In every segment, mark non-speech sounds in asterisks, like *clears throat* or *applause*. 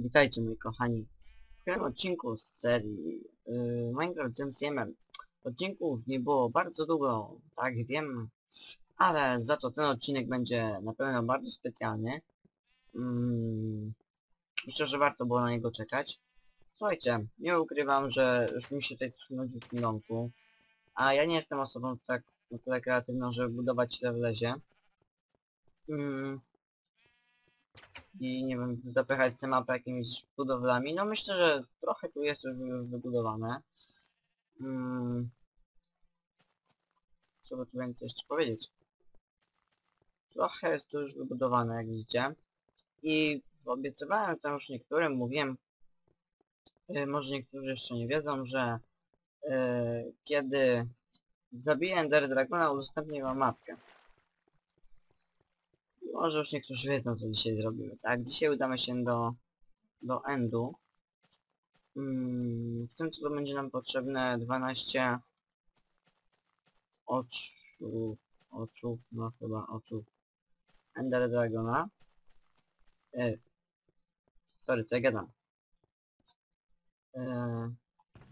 Witajcie moi kochani. W tym odcinku z serii yy, Minecraft z MCM-em. Odcinków nie było bardzo długo, tak wiem, ale za to ten odcinek będzie na pewno bardzo specjalny. Mm, myślę, że warto było na niego czekać. Słuchajcie, nie ukrywam, że już mi się tutaj nudzi w domku, a ja nie jestem osobą tak na tyle kreatywną, żeby budować ile wlezie. Mm, i nie wiem, zapychać tę mapę jakimiś budowlami. No myślę, że trochę tu jest już wy- wybudowane. Mm. Co by tu więcej jeszcze powiedzieć? Trochę jest tu już wybudowane, jak widzicie. I obiecywałem tam już niektórym, mówiłem, y, może niektórzy jeszcze nie wiedzą, że y, kiedy zabiję Ender Dragona, udostępnię wam mapkę. Może już niektórzy wiedzą, co dzisiaj zrobimy. Tak, dzisiaj udamy się do, do Endu. Mm, w tym celu będzie nam potrzebne 12 oczu, oczu, no chyba oczu Ender Dragona. E, sorry, co ja gadam? E,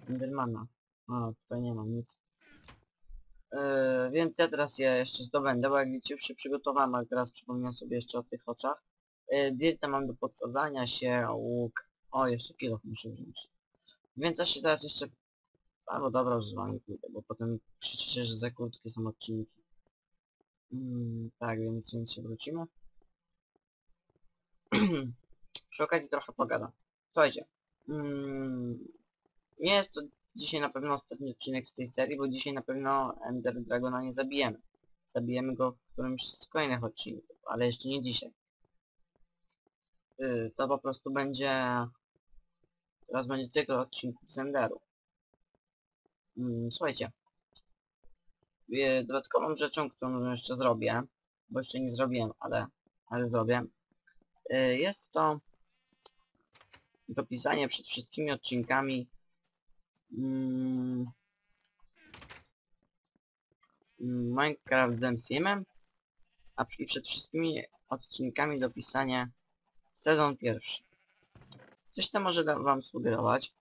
Endermana. A, tutaj nie mam nic. Yy, więc ja teraz je jeszcze zdobędę, bo jak widzicie już się przygotowałem, ale teraz przypomniałem sobie jeszcze o tych oczach. Yy, Dirta mam do podsadzania się, łuk. O, jeszcze kilo muszę wziąć. Więc ja się teraz jeszcze... Albo dobra, już z wami pójdę, bo potem krzyczycie, że za krótkie są odcinki. Mm, tak, więc, więc się wrócimy. *clears throat* Przy okazji trochę pogadam. Słuchajcie. Mm, nie jest to dzisiaj na pewno ostatni odcinek z tej serii, bo dzisiaj na pewno Ender Dragona nie zabijemy. Zabijemy go w którymś z kolejnych odcinków, ale jeszcze nie dzisiaj. Yy, to po prostu będzie... Teraz będzie cykl odcinków z Enderu. Yy, słuchajcie. Yy, dodatkową rzeczą, którą jeszcze zrobię, bo jeszcze nie zrobiłem, ale, ale zrobię, yy, jest to dopisanie przed wszystkimi odcinkami Mm, mm, Minecraft z MCM-em, a i przed wszystkimi odcinkami dopisanie sezon pierwszy. Coś to może wam sugerować.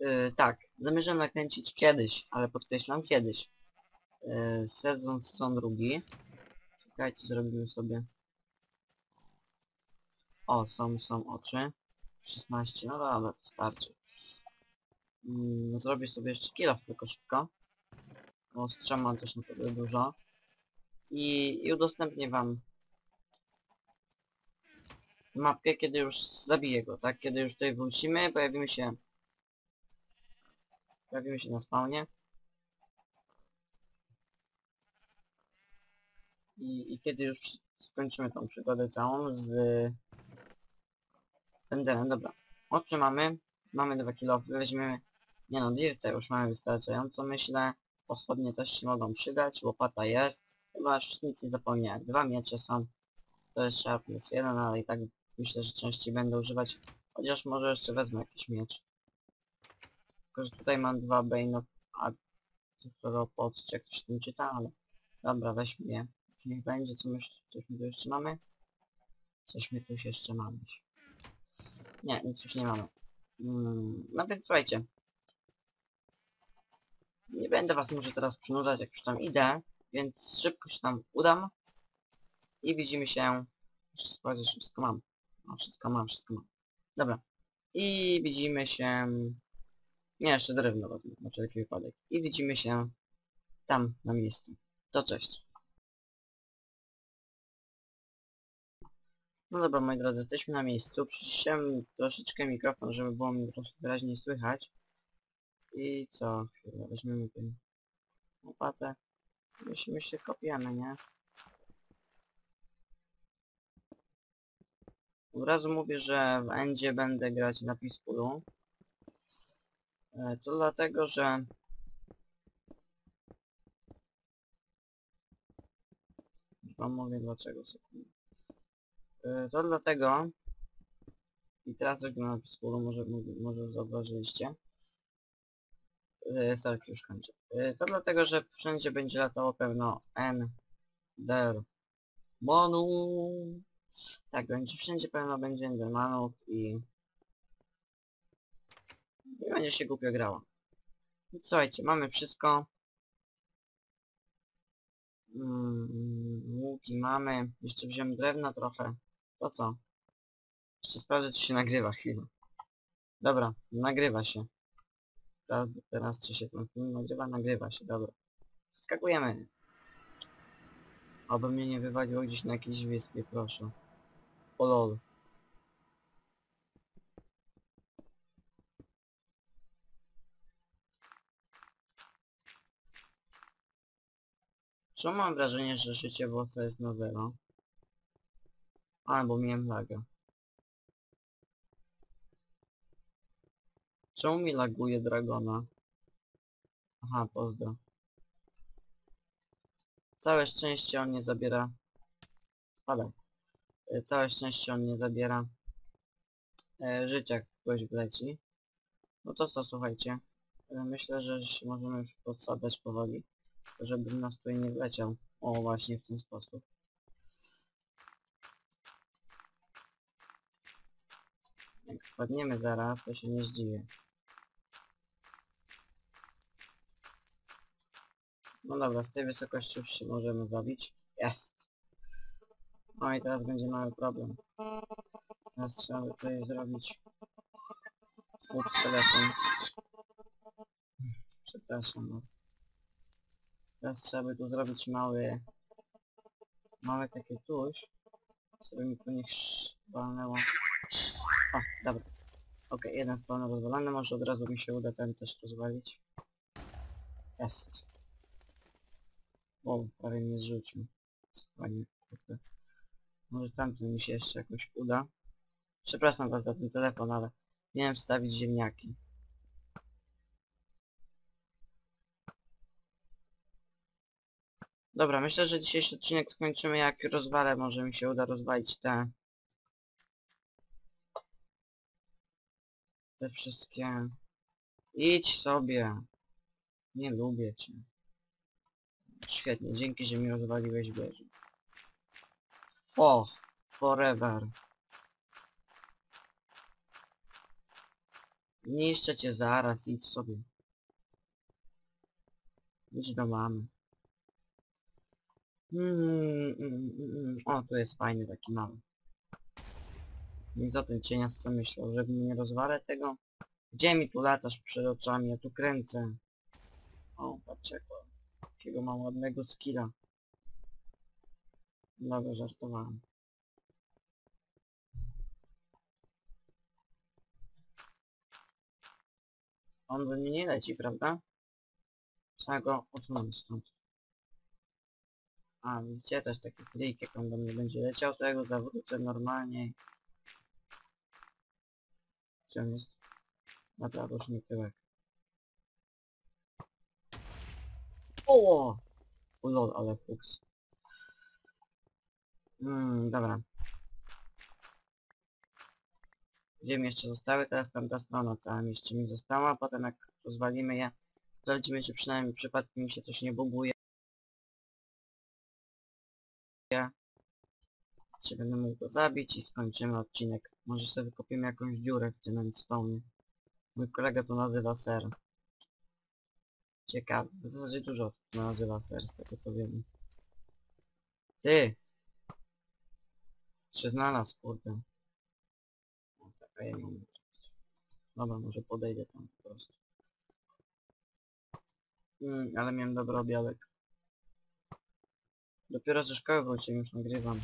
Yy, tak, zamierzam nakręcić kiedyś, ale podkreślam kiedyś. Yy, sezon, sezon drugi. Czekajcie, zrobimy sobie... O, są, są oczy. 16, no dobra, to starczy. Mm, zrobię sobie jeszcze kilo tylko szybko. Bo strzał mam też naprawdę dużo. I, I udostępnię wam mapkę, kiedy już zabiję go, tak? Kiedy już tutaj wrócimy, pojawimy się... Pojawimy się na spawnie. I, I kiedy już skończymy tą przygodę całą z... z Enderem, dobra. Oczy mamy, mamy 2 kilo, weźmiemy nie no, dirta już mamy wystarczająco myślę. Pochodnie też się mogą przydać, łopata jest. Chyba już nic nie zapomniałem. Dwa miecze są. To jest sharp plus jeden, ale i tak myślę, że częściej będę używać. Chociaż może jeszcze wezmę jakiś miecz. Tylko, że tutaj mam dwa Bane of Cyfropods, czy jak ktoś tym czyta, ale... Dobra, weźmy je. Niech będzie, co my, coś my tu jeszcze mamy? Coś my tu jeszcze mamy. Nie, nic już nie mamy. Mm, no więc słuchajcie, nie będę was może teraz przynudzać, jak już tam idę, więc szybko się tam udam. I widzimy się... Wszystko mam. No, wszystko mam, wszystko mam. Dobra. I widzimy się... Nie, jeszcze drewno wezmę, na wszelki wypadek. I widzimy się tam, na miejscu. To cześć. No dobra, moi drodzy, jesteśmy na miejscu. Przyciszyłem troszeczkę mikrofon, żeby było mnie troszkę wyraźniej słychać. I co? Chwilę, weźmiemy tę łopatę. Musimy się kopiemy, nie? Od razu mówię, że w endzie będę grać na Peacefulu. E, To dlatego, że... Wam mówię dlaczego, sekundę. E, To dlatego... I teraz jak na Peacefulu, może, może zauważyliście. Yy, sorry, już kończę. Yy, to dlatego, że wszędzie będzie latało pewno N. Tak, będzie wszędzie pełno będzie endermanów i... I będzie się głupio grało. I słuchajcie, mamy wszystko. Mm, łuki mamy. Jeszcze wziąłem drewna trochę. To co? Jeszcze sprawdzę, czy się nagrywa chwilę. Dobra, nagrywa się. Sprawdzę teraz, czy się ten film nagrywa. Nagrywa się, dobra. Skakujemy. Aby mnie nie wywaliło gdzieś na jakiejś wyspie, proszę. O lol. Czemu mam wrażenie, że życie bossa jest na zero? Albo miałem laga. Czemu mi laguje dragona? Aha, pozdro. Całe szczęście on nie zabiera... Spadaj. E, Całe szczęście on nie zabiera e, życia, ktoś wleci. No to co, słuchajcie. E, myślę, że możemy już podsadzać powoli, żeby nas tutaj nie wleciał. O, właśnie w ten sposób. Jak spadniemy zaraz, to się nie zdziwię. No dobra, z tej wysokości już się możemy zabić. Jest! No i teraz będzie mały problem. Teraz trzeba by tutaj zrobić... Ups, telefon. Przepraszam was. Teraz trzeba by tu zrobić mały... Małe takie tuś. Sobie mi tu niech walnęło. O, dobra. Okej, jeden spawn rozwalony, może od razu mi się uda ten też rozwalić. Jest. O, prawie mnie zrzucił. Fajnie, kurde. Może tamten mi się jeszcze jakoś uda. Przepraszam was za ten telefon, ale miałem wstawić ziemniaki. Dobra, myślę, że dzisiejszy odcinek skończymy jak rozwalę, może mi się uda rozwalić te... Te wszystkie... Idź sobie! Nie lubię cię. Świetnie, dzięki, że mi rozwaliłeś wieżę. O, forever. Niszczę cię zaraz, idź sobie. Idź do mamy. Mm, mm, mm, mm. O, tu jest fajny taki mały. Nic o tym cienia co myślał, żeby nie rozwalę tego. Gdzie mi tu latasz przed oczami? Ja tu kręcę. O, patrzcie, jakiego mam ładnego skilla. Dobra, żartowałem. On we mnie nie leci, prawda? Trzeba go usunąć stąd. A, widzicie, też taki trik, jak on do mnie będzie leciał, to ja go zawrócę normalnie. Gdzie on jest? Dobra, nie tyłek. O! O lol, ale fuks. Hmm, dobra. Gdzie mi jeszcze zostały? Teraz tamta strona cała mi jeszcze mi została. Potem jak rozwalimy je, sprawdzimy czy przynajmniej przypadkiem mi się coś nie buguje. Czy będę mógł go zabić i skończymy odcinek. Może sobie wykopiemy jakąś dziurę w tym endstone. Mój kolega to nazywa ser. Ciekawe, w zasadzie dużo osób to nazywa ser, z tego co wiem. Ty! Się znalazł, kurde. O, taka ja umiem. Dobra, może podejdę tam po prostu. Mm, ale miałem dobry obiadek. Dopiero ze szkoły wróciłem, już nagrywam.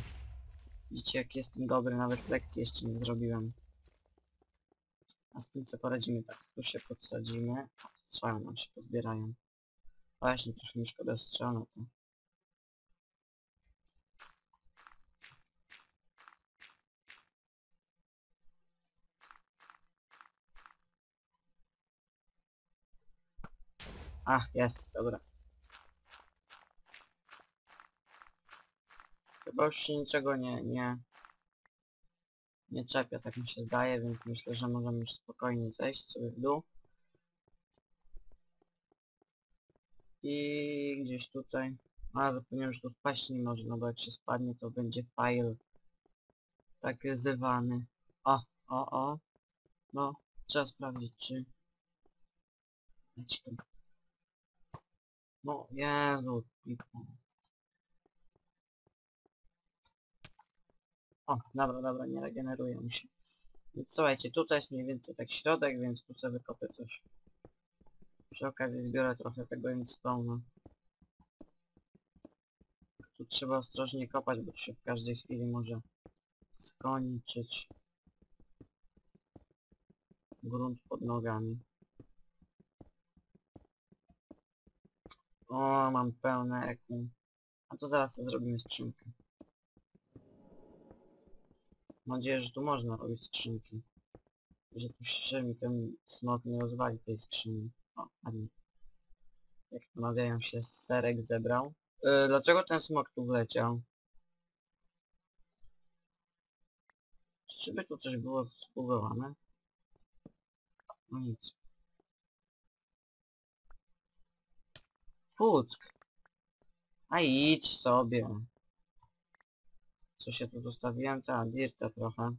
Widzicie jak jestem dobry, nawet lekcji jeszcze nie zrobiłem. A z tym co poradzimy, tak, tu się podsadzimy. Strzały nam się pozbierają. Właśnie, troszkę mi szkoda strzał na to. A, jest, dobra. Chyba już się niczego nie, nie, nie czepia, tak mi się zdaje, więc myślę, że możemy już spokojnie zejść sobie w dół. I gdzieś tutaj... A, zapomniałem, że tu wpaść nie może, no bo jak się spadnie, to będzie file. tak zwany. O, o, o. No, trzeba sprawdzić, czy... Leć tu. No, Jezu, pipo. O, dobra, dobra, nie regeneruje mu się. Więc słuchajcie, tutaj jest mniej więcej tak środek, więc tu sobie wykopię coś. Przy okazji zbiorę trochę tego stone'a. Tu trzeba ostrożnie kopać, bo się w każdej chwili może skończyć grunt pod nogami. O, mam pełne eku. A to zaraz to zrobimy skrzynkę. Mam nadzieję, że tu można robić skrzynki. Że tu się mi ten smok nie rozwali tej skrzyni. O, ładnie. Jak mawiają się, serek zebrał. Yy, dlaczego ten smok tu wleciał? Czy by tu coś było zbugowane? No nic. Fuck. A idź sobie. Co się tu zostawiłem? Ta, dirta trochę.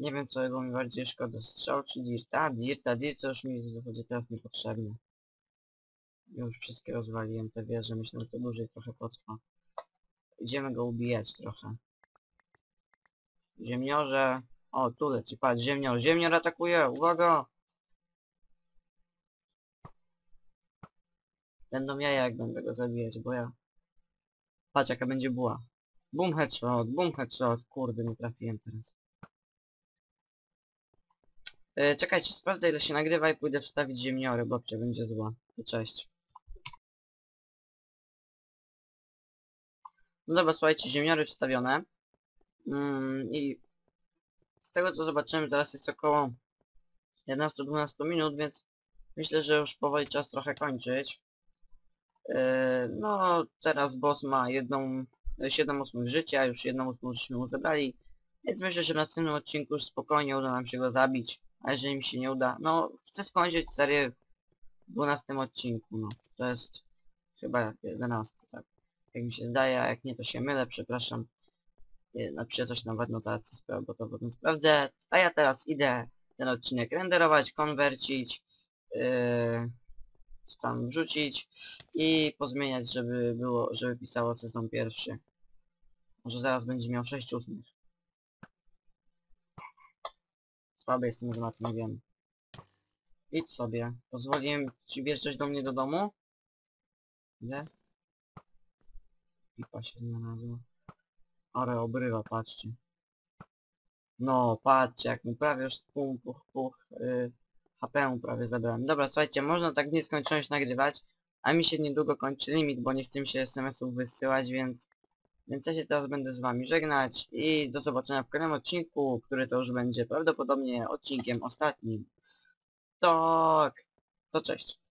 Nie wiem co jego mi bardziej szkoda, strzał czy dirta? A, dirta, dirta już mi w zasadzie teraz niepotrzebne. Już wszystkie rozwaliłem te wieże, myślę, że to dłużej trochę potrwa. Idziemy go ubijać trochę. Ziemniorze! O, tu leci, patrz, ziemnior, ziemnior atakuje, uwaga! Będą jaja jak będę go zabijać, bo ja... Patrz jaka będzie buła. Boom headshot, boom headshot, kurde nie trafiłem teraz. E, czekajcie, sprawdzę ile się nagrywa i pójdę wstawić ziemniory, bo babcia będzie zła. Cześć. No dobra, słuchajcie, ziemniory wstawione. Mm, I z tego co zobaczymy, teraz jest około 11-12 minut, więc myślę, że już powoli czas trochę kończyć. Yy, no, teraz boss ma jedną, 7 ósmych życia, już jedną ósmą żeśmy mu zabrali, więc myślę, że w następnym odcinku już spokojnie uda nam się go zabić, a jeżeli mi się nie uda, no, chcę skończyć serię w 12 odcinku, no, to jest chyba 11, tak, jak mi się zdaje, a jak nie to się mylę, przepraszam, napiszę coś na w notacji, bo to potem sprawdzę, a ja teraz idę ten odcinek renderować, konwercić, yy, tam wrzucić i pozmieniać, żeby było, żeby pisało sezon pierwszy. Może zaraz będzie miał 6 ósmych. Słaby jestem z mat, nie wiem. Idź sobie. Pozwoliłem ci wjeżdżać do mnie do domu? Ile? Pipa się znalazła. Ale obrywa, patrzcie. No, patrzcie, jak mu prawie już puch, puch, puch, yy, HP prawie zabrałem. Dobra, słuchajcie, można tak nieskończoność nagrywać, a mi się niedługo kończy limit, bo nie chcę mi się SMS-ów wysyłać, więc... Więc ja się teraz będę z wami żegnać i do zobaczenia w kolejnym odcinku, który to już będzie prawdopodobnie odcinkiem ostatnim. Tak, to cześć.